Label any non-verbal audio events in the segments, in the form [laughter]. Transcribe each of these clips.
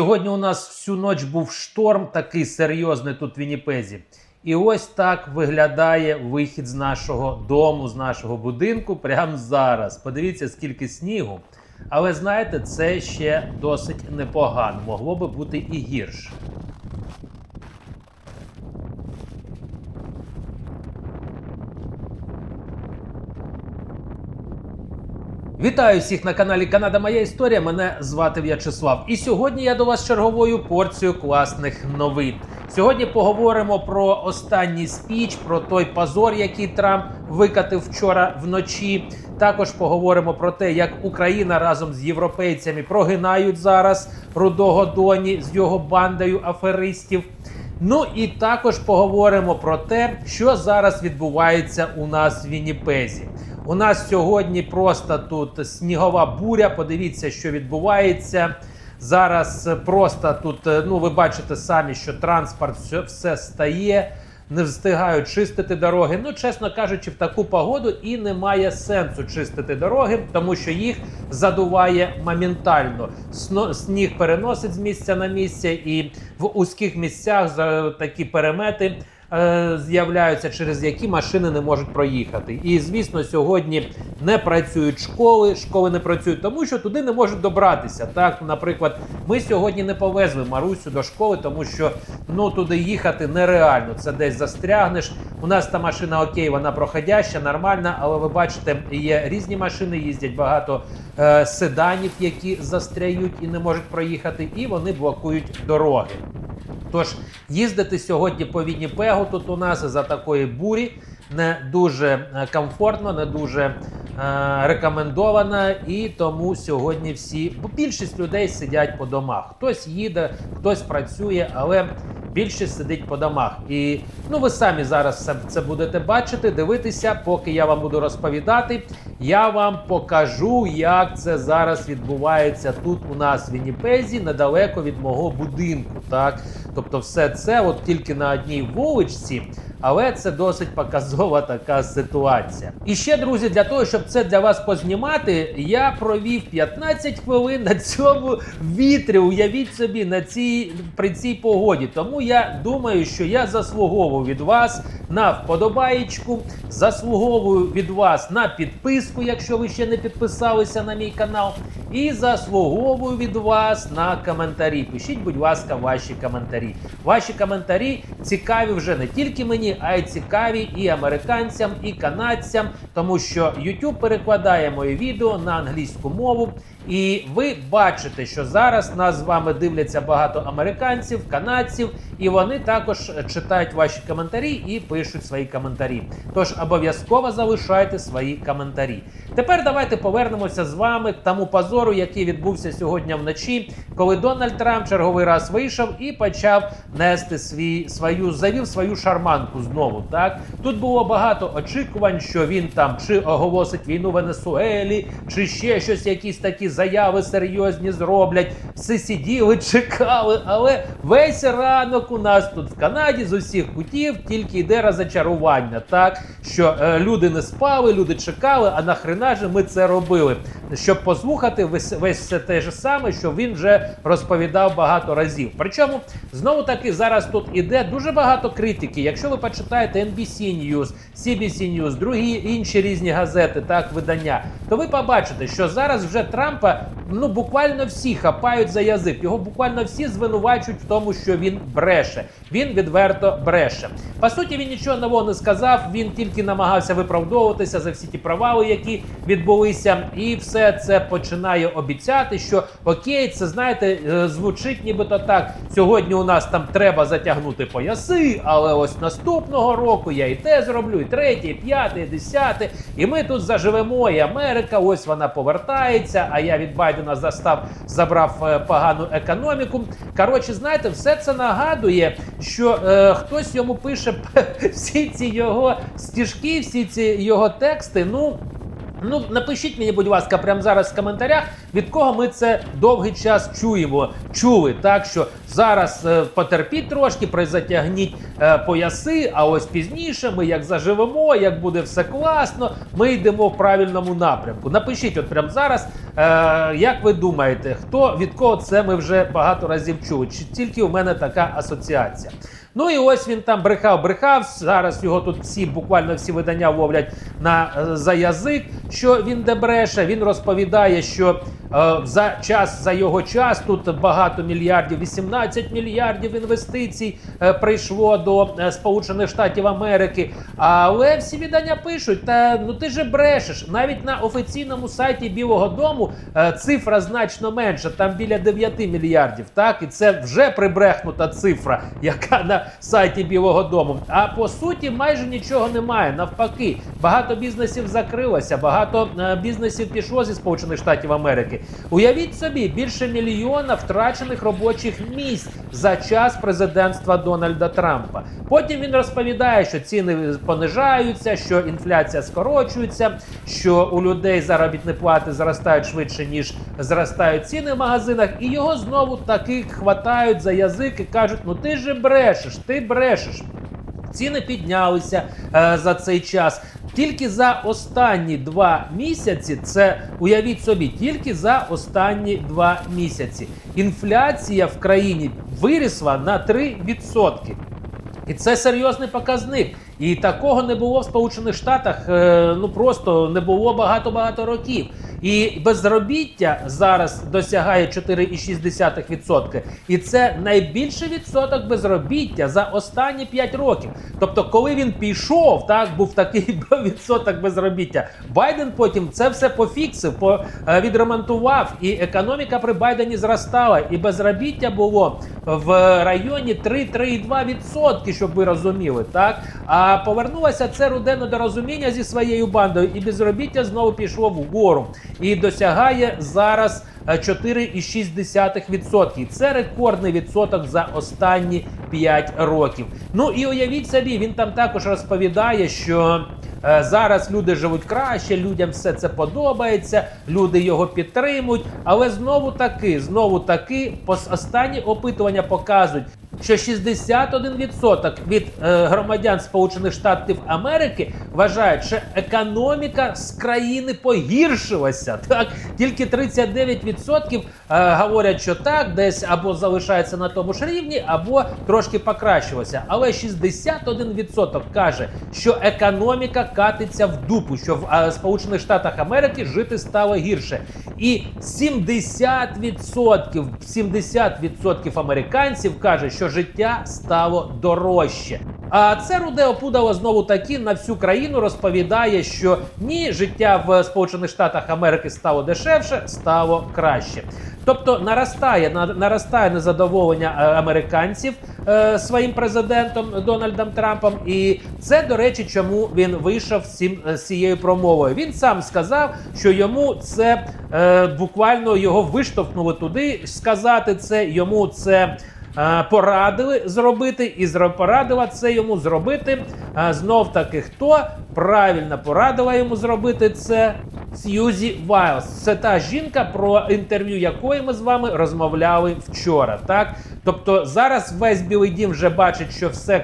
Сьогодні у нас всю ніч був шторм, такий серйозний тут в Вінніпезі. І ось так виглядає вихід з нашого дому, з нашого будинку прямо зараз. Подивіться, скільки снігу. Але знаєте, це ще досить непогано. Могло би бути і гірше. Вітаю всіх на каналі Канада Моя Історія. Мене звати В'ячеслав. І сьогодні я до вас черговою порцією класних новин. Сьогодні поговоримо про останній спіч, про той позор, який Трамп викатив вчора вночі. Також поговоримо про те, як Україна разом з європейцями прогинають зараз рудого доні з його бандою аферистів. Ну і також поговоримо про те, що зараз відбувається у нас в Вінніпезі. У нас сьогодні просто тут снігова буря. Подивіться, що відбувається. Зараз просто тут, е, ну ви бачите самі, що транспорт все, все стає, не встигають чистити дороги. Ну, чесно кажучи, в таку погоду і немає сенсу чистити дороги, тому що їх задуває моментально. Сно- Сніг переносить з місця на місце, і в узьких місцях за такі перемети е, з'являються, через які машини не можуть проїхати. І звісно, сьогодні не працюють школи. Школи не працюють, тому що туди не можуть добратися. Так, наприклад, ми сьогодні не повезли Марусю до школи, тому що ну туди їхати нереально. Це десь застрягнеш. У нас та машина окей, вона проходяща, нормальна, але ви бачите, є різні машини, їздять багато е, седанів, які застряють і не можуть проїхати, і вони блокують дороги. Тож їздити сьогодні по Вінніпегу тут у нас за такої бурі не дуже е, комфортно, не дуже е, рекомендовано. І тому сьогодні всі, бо більшість людей сидять по домах. Хтось їде, хтось працює, але більшість сидить по домах. І ну ви самі зараз це, це будете бачити, дивитися, поки я вам буду розповідати. Я вам покажу, як це зараз відбувається тут у нас в Вінніпезі, недалеко від мого будинку. Так, тобто, все це от тільки на одній вуличці. Але це досить показова така ситуація. І ще, друзі, для того, щоб це для вас познімати, я провів 15 хвилин на цьому вітрі. Уявіть собі, на цій при цій погоді. Тому я думаю, що я заслуговую від вас на вподобаєчку, заслуговую від вас на підписку, якщо ви ще не підписалися на мій канал, і заслуговую від вас на коментарі. Пишіть, будь ласка, ваші коментарі. Ваші коментарі цікаві вже не тільки мені, а й цікаві і американцям, і канадцям, тому що YouTube перекладає моє відео на англійську мову. І ви бачите, що зараз нас з вами дивляться багато американців, канадців, і вони також читають ваші коментарі і пишуть свої коментарі. Тож обов'язково залишайте свої коментарі. Тепер давайте повернемося з вами к тому позору, який відбувся сьогодні вночі, коли Дональд Трамп черговий раз вийшов і почав нести свій свою завів свою шарманку знову. Так тут було багато очікувань, що він там чи оголосить війну Венесуелі, чи ще щось, якісь такі заяви серйозні зроблять. Всі сиділи, чекали, але весь ранок у нас тут в Канаді з усіх кутів тільки йде розочарування. Так що е, люди не спали, люди чекали. А нахрена же ми це робили? Щоб послухати весь, це те ж саме, що він вже розповідав багато разів. Причому знову таки зараз тут іде дуже багато критики. Якщо ви почитаєте NBC News, CBC News, другі інші різні газети, так видання, то ви побачите, що зараз вже Трампа ну буквально всі хапають за язик. Його буквально всі звинувачують в тому, що він бреше. Він відверто бреше. По суті, він нічого нового не сказав. Він тільки намагався виправдовуватися за всі ті провали, які відбулися, і все це починає обіцяти, що окей, це знаєте, е, звучить нібито так. Сьогодні у нас там треба затягнути пояси, але ось наступного року я і те зроблю, і третє, і п'яте, і десяте. І ми тут заживемо. І Америка, ось вона повертається. А я від Байдена застав забрав е, погану економіку. Коротше, знаєте, все це нагадує, що е, хтось йому пише [laughs] всі ці його стіжки, всі ці його тексти. Ну Ну, напишіть мені, будь ласка, прямо зараз в коментарях, від кого ми це довгий час чуємо. Чули так, що зараз е, потерпіть трошки, призатягніть е, пояси. А ось пізніше ми як заживемо, як буде все класно, ми йдемо в правильному напрямку. Напишіть, от прямо зараз, е, як ви думаєте, хто від кого це ми вже багато разів чули? Чи тільки у мене така асоціація? Ну і ось він там брехав, брехав. Зараз його тут всі, буквально всі видання ловлять на е, за язик, що він де бреше. Він розповідає, що е, за час за його час тут багато мільярдів, 18 мільярдів інвестицій е, прийшло до е, Сполучених Штатів Америки. Але всі видання пишуть: та ну ти же брешеш. Навіть на офіційному сайті Білого Дому е, цифра значно менша, там біля 9 мільярдів. Так, і це вже прибрехнута цифра, яка на сайті Білого Дому. А по суті, майже нічого немає. Навпаки, багато бізнесів закрилося, багато е, бізнесів пішло зі Сполучених Штатів Америки. Уявіть собі, більше мільйона втрачених робочих місць за час президентства Дональда Трампа. Потім він розповідає, що ціни понижаються, що інфляція скорочується, що у людей заробітні плати зростають швидше ніж зростають ціни в магазинах, і його знову таки хватають за язик і кажуть: ну ти же брешеш, ти брешеш. Ціни піднялися е, за цей час. Тільки за останні два місяці, це уявіть собі, тільки за останні два місяці. Інфляція в країні вирісла на 3%. І це серйозний показник. І такого не було в Сполучених Штатах. е, Ну просто не було багато-багато років. І безробіття зараз досягає 4,6%. І це найбільший відсоток безробіття за останні 5 років. Тобто, коли він пішов, так був такий [laughs] відсоток безробіття. Байден потім це все пофіксив, по, е, відремонтував, і економіка при Байдені зростала, і безробіття було в районі 3-3,2%, щоб ви розуміли. Так а повернулося це руде недорозуміння зі своєю бандою, і безробіття знову пішло вгору і досягає зараз е, 4,6%. Це рекордний відсоток за останні 5 років. Ну і уявіть собі, він там також розповідає, що. е, Зараз люди живуть краще, людям все це подобається, люди його підтримують. Але знову таки, знову таки, останні опитування показують, що 61% від е, громадян Сполучених Штатів Америки вважають, що економіка з країни погіршилася. Так тільки 39% е, говорять, що так, десь або залишається на тому ж рівні, або трошки покращилося. Але 61% каже, що економіка катиться в дупу, що в е, Сполучених Штатах Америки жити стало гірше. І 70%, 70% американців каже, що життя стало дорожче. А це Руде Опудало знову таки на всю країну розповідає, що ні, життя в Сполучених Штатах Америки стало дешевше, стало краще. Тобто наростає на- наростає незадоволення е, американців е, своїм президентом Дональдом Трампом. І це, до речі, чому він вийшов з е, з цією промовою. Він сам сказав, що йому це е, буквально його виштовхнули туди. Сказати це йому це. Е, Порадили зробити, і порадила це йому зробити. А Знов таки, хто правильно порадила йому зробити це Сьюзі Вайлз. Це та жінка, про інтерв'ю якої ми з вами розмовляли вчора. Так, тобто зараз весь білий дім вже бачить, що все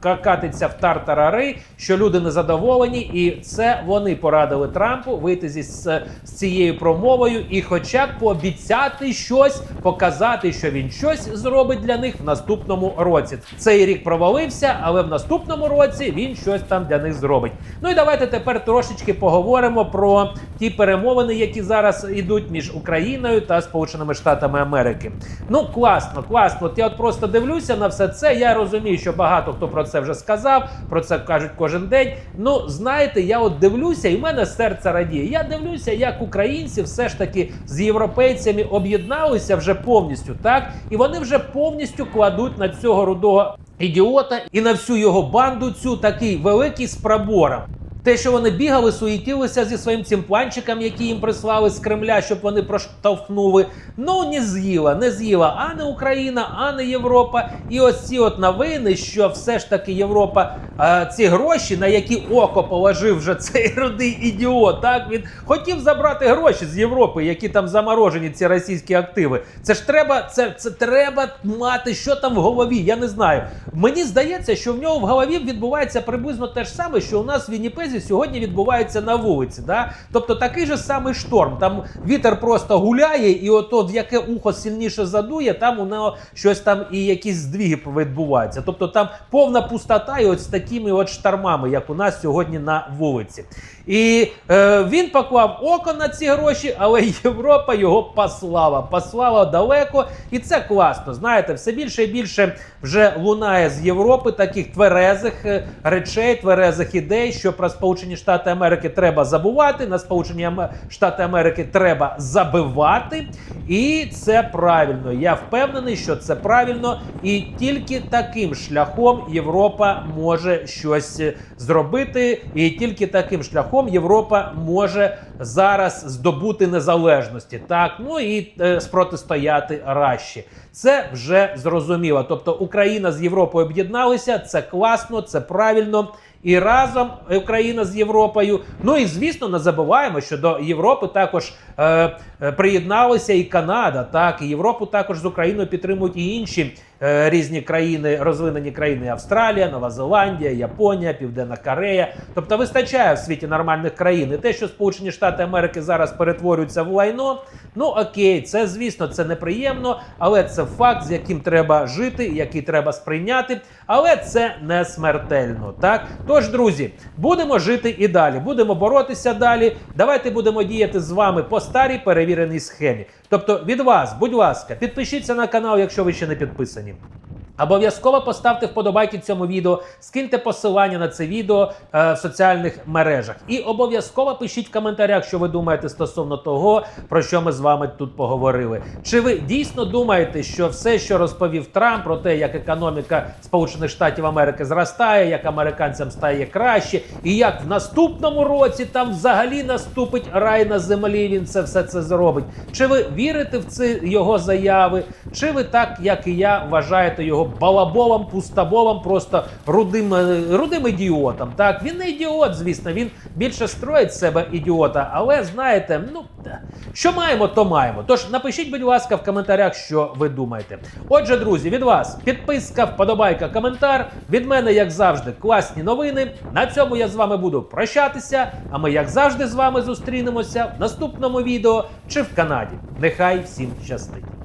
катиться в тартарари, що люди незадоволені, і це вони порадили Трампу вийти зі з, з цією промовою і, хоча б пообіцяти щось, показати, що він щось зробить для них в наступному році. Цей рік провалився, але в наступному році він щось там для них зробить. Ну і давайте тепер трошечки поговоримо про ті перемовини, які зараз ідуть між Україною та Сполученими Штатами Америки. Ну класно, класно. От я от просто дивлюся на все це. Я розумію, що багато хто про це вже сказав, про це кажуть кожен день. Ну знаєте, я от дивлюся, і в мене серце радіє. Я дивлюся, як українці все ж таки з європейцями об'єдналися вже повністю, так і вони вже повністю кладуть на цього рудого ідіота і на всю його банду цю такий великий з пробором. Те, що вони бігали, суетілися зі своїм цим планчиком, який їм прислали з Кремля, щоб вони проштовхнули. Ну не з'їла, не з'їла а не Україна, а не Європа. І ось ці от новини, що все ж таки Європа а, ці гроші, на які око положив вже цей [laughs] рудий ідіот. Так він хотів забрати гроші з Європи, які там заморожені, ці російські активи. Це ж треба, це, це треба мати, що там в голові. Я не знаю. Мені здається, що в нього в голові відбувається приблизно те ж саме, що у нас в Вінніпезі сьогодні відбувається на вулиці. Да? Тобто такий же самий шторм. Там вітер просто гуляє, і ото в яке ухо сильніше задує, там у нього щось там і якісь здвіги відбуваються. Тобто там повна пустота, і от з такими от штормами, як у нас сьогодні на вулиці. І е, він поклав око на ці гроші, але Європа його послала. Послала далеко, і це класно. Знаєте, все більше і більше вже лунає з Європи таких тверезих е, речей, тверезих ідей, що про Сполучені Штати Америки треба забувати, на Сполучені Штати Америки треба забивати. І це правильно. Я впевнений, що це правильно, і тільки таким шляхом Європа може щось е, зробити, і тільки таким шляхом Європа може зараз здобути незалежності. Так, ну і е, спротистояти Раші. Це вже зрозуміло. Тобто Україна з Європою об'єдналися. Це класно, це правильно. І разом Україна з Європою. Ну і звісно, не забуваємо, що до Європи також е, приєдналася приєдналися і Канада. Так, і Європу також з Україною підтримують і інші е, різні країни, розвинені країни Австралія, Нова Зеландія, Японія, Південна Корея. Тобто вистачає в світі нормальних країн. І те, що Сполучені Штати Америки зараз перетворюються в лайно. Ну окей, це звісно, це неприємно, але це факт, з яким треба жити, який треба сприйняти. Але це не смертельно. Так, тож, друзі, будемо жити і далі. Будемо боротися далі. Давайте будемо діяти з вами по старій перевіреній схемі. Тобто, від вас, будь ласка, підпишіться на канал, якщо ви ще не підписані. Rahim Обов'язково поставте вподобайки цьому відео, скиньте посилання на це відео е, в соціальних мережах. І обов'язково пишіть в коментарях, що ви думаєте стосовно того, про що ми з вами тут поговорили. Чи ви дійсно думаєте, що все, що розповів Трамп про те, як економіка Сполучених Штатів Америки зростає, як американцям стає краще, і як в наступному році там взагалі наступить рай на землі, він це все це зробить? Чи ви вірите в ці його заяви? Чи ви так, як і я, вважаєте його балаболом, пустоболом, просто рудим, е, рудим ідіотом? Так, він не ідіот, звісно, він більше строїть себе ідіота, але знаєте, ну що маємо, то маємо. Тож напишіть, будь ласка, в коментарях, що ви думаєте. Отже, друзі, від вас підписка, вподобайка, коментар. Від мене, як завжди, класні новини. На цьому я з вами буду прощатися. А ми, як завжди, з вами зустрінемося в наступному відео чи в Канаді. Нехай всім щастить.